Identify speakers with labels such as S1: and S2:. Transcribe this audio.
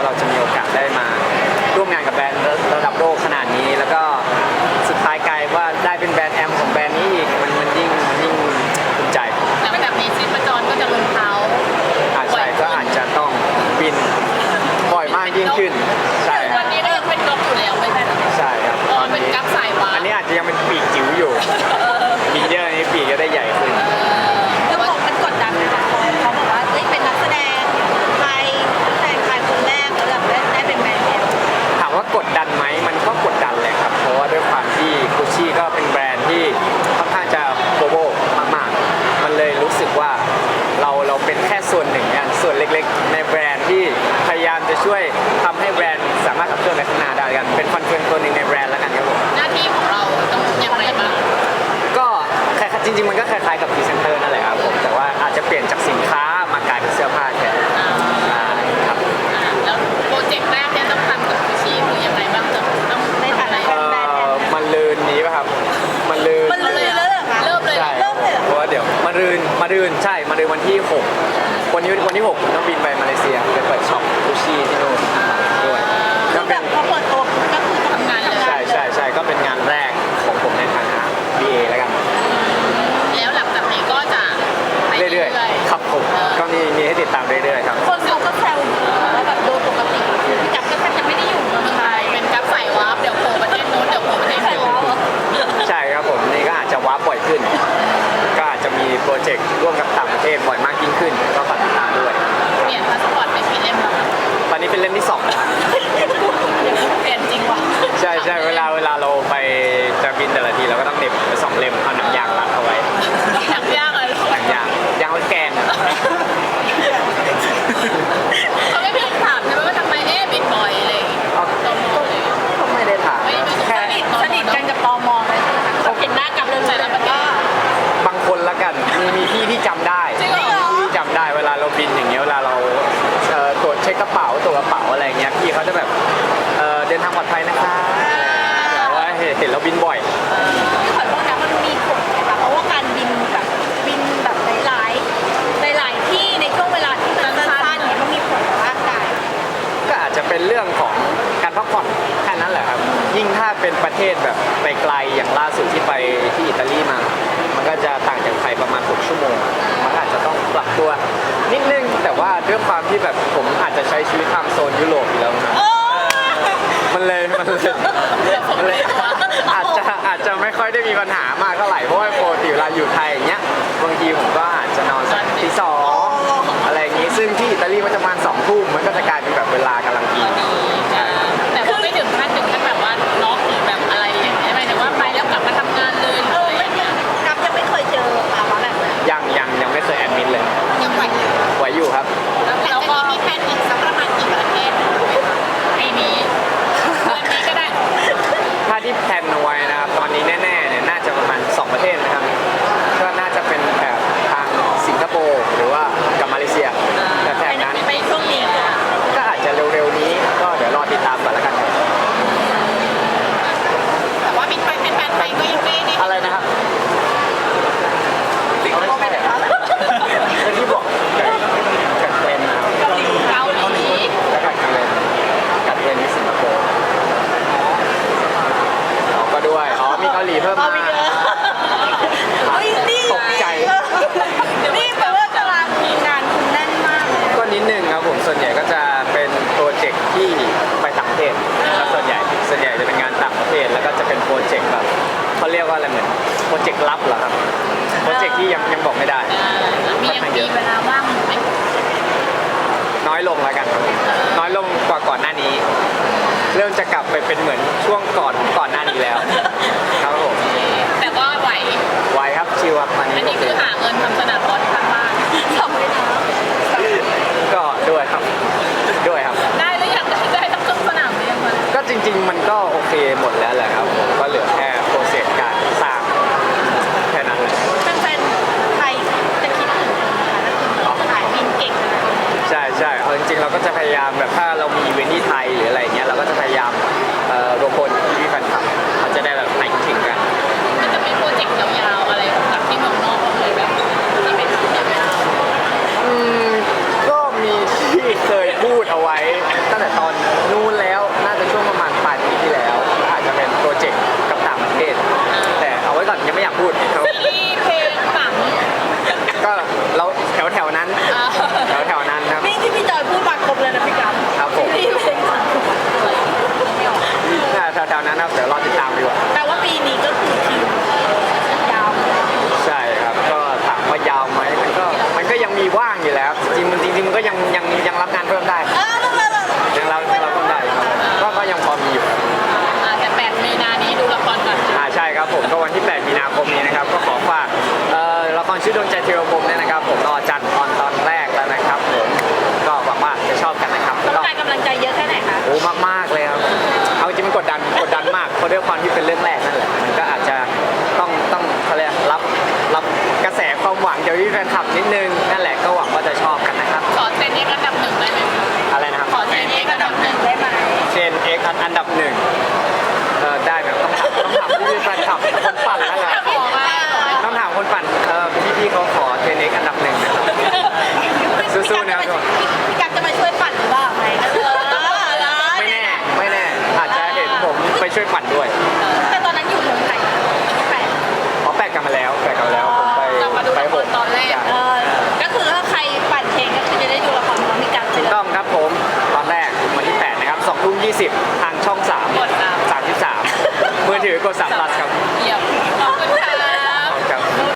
S1: ว่าเราจะมีโอกาสได้มาร่วมงานกับแบรนด์ เรา
S2: เป็นแค่ส่วน
S1: หนึ่งอันส่วนเล็กๆ ในแบรน
S3: ด์ที่พยายามจะ
S1: ช่วยทำให้แบรนด์สามารถขับ
S2: เคลื่อนในข้างนาได้กัน เป็นฟันเฟืองตั
S3: วหนึ่งในแบรนด์แล้
S2: วกั
S3: น
S1: ครับผม หน้าที่ของเราต้องยังไงบ้าง ก็คล้จริงๆ มันก็คล้ายๆกับพรีเซนเตอร์นั่น
S3: แหละครับผมแต่าดืนใช่มาดืนวันที่
S1: 6 วันนี้วันที่6ผมต้องบิน
S3: ไปมาเลเซี
S1: ยไปเปิดช็อปซูชิที่นู่น จะบินแต่ละทีเราก็ต้องเหน็บไปสองเล่มเอาหนังยางรัดเอาไว้
S3: หนักยากเลย
S1: หนังยางยางรถแกนอะ
S3: เขาไม่เพียงถามใช่ไหมว่าทำไมเอ๊ะบินบ่อยอะไรอย่างเงี้ย
S1: เอา
S3: ตรงนู้นเลย
S1: ก็ไม่ได้ถาม
S3: ไม่มี
S1: แค่
S3: สนิท
S2: สนิทกันกับตอมอเลยเขาเห็นหน้ากับเรื่อง
S3: แต่ละประเทศ
S1: บางคนละกันมีมีพี่ที่จำได้
S3: จริงเหรอ
S1: พี่ที่จำได้เวลาเราบินอย่างเงี้ยเวลาเราเอ่อตรวจเช็คกระเป๋าตรวจกระเป๋าอะไรเงี้ยพี่เขาจะแบบเอ่อเดินทางปลอดภัยนะคะแบบว่า เห็นเห็นเราบินบ่อย
S2: ขอโทษนะมันมีผลนะคะเพราะว่าการบินแบบบินแบบหลายๆหลายๆที่ในช่วงเวลาที่มันสั้นๆเนี่ยมันมีผลต่อร่างกาย
S1: ก็อาจจะเป็นเรื่องของการพักผ่อนแค่นั้นแหละครับ ยิ่งถ้าเป็นประเทศแบบไปไกลอย่างล่าสุดที่ไปที่อิตาลีมา มันก็จะต่างจากไทยประมาณ 6 ชั่วโมง มันก็อาจจะต้องปรับตัว นิดนึง แต่ว่าด้วยความที่แบบผมอาจจะใช้ชีวิตทางโซนยุโรปอยู่แล้วนะ มันเลยมันเลยมันเลยอาจจะอาจจะ ไม่ได้มีปัญหามากเท่าไหร่เพราะว่าปกติเวลาอยู่ไทยอย่างเงี้ยบางทีผมก็อาจจะนอนสักตีสองอะไรอย่างงี้ซึ่งที่อิตาลีมันจะประมาณสองทุ่มมันก็จะ
S3: กลา
S1: ยเป็
S2: น เจ
S1: กต์ลับเหรอครับโปรเจกต์ที่ยังยังบอกไม่ได้
S3: มียังมีเวลาว่างไหม
S1: น้อยลงแล้วกันครับน้อยลงกว่าก่อนหน้านี้ เริ่มจะกลับไปเป็นเหมือนช่วงก่อนก่อนหน้านี้แล้ว ครับผม
S3: แต่ก็ไหว
S1: ไวครับชิวครับมัน
S3: อันนี้คือหาเงินทำสนามบอลทางบ้าน
S2: ทำไม่ได้
S1: ก็ด้วยครับด้วยครับ
S3: ได้หรือยังได้ทั้งครึ่งสนามหรือยังมัน
S1: ก็จริง ๆ มันก็โอเคหมดแล้วแหละครับผมก็เหลือแค่โปรเซสการสร้างแค่นั้นแหละ
S2: แฟนๆไทยจะคิดถึงนะคะถ้าคุณขายบินเก่งขนาดนี้
S1: ใช่ใช่เอาจริงๆเรามแบบถ้า วแถ
S3: วๆนั้น
S1: ครับเดี๋
S2: ย
S1: วรอติดตามดีกว่า
S2: แต่ว่าปีนี้ก็คือคิวยาวเลย
S1: ใช่ครับ ก็ถามว่ายาวไหมมันก็มันก็ยังมีว่างอยู่แล้วจริงๆมันจริงๆมันก็ยังยังยังรับงานเพิ่มได้
S2: เออนั่นแหละ
S1: ยังรับยังรับเพิ่มได้ครับก็ก็ยังพอมีอยู่
S3: อ่าแต่แปดมีนานี้ดูละครก่อน
S1: อ่าใช่ครับผมก็วันที่ 8 มีนาคมนี้นะครับ ก็ขอฝากเอ่อละครชื่อดวงใจเทวพรหมเนี่ยนะครับ ผมรอจันทร์ตอนตอนแรกแล้วนะครับผมก็หวังว่าจะชอบกันนะครับ
S2: ต้
S1: แล้
S2: อ
S1: ว
S2: ง
S1: ก็
S2: การกำลังใจเยอะแค่ไหนคะ
S1: โอ้มากๆู้นะพี่กัจะมาช่วยปั่น
S3: ห
S1: รื
S3: อเป
S1: ล่า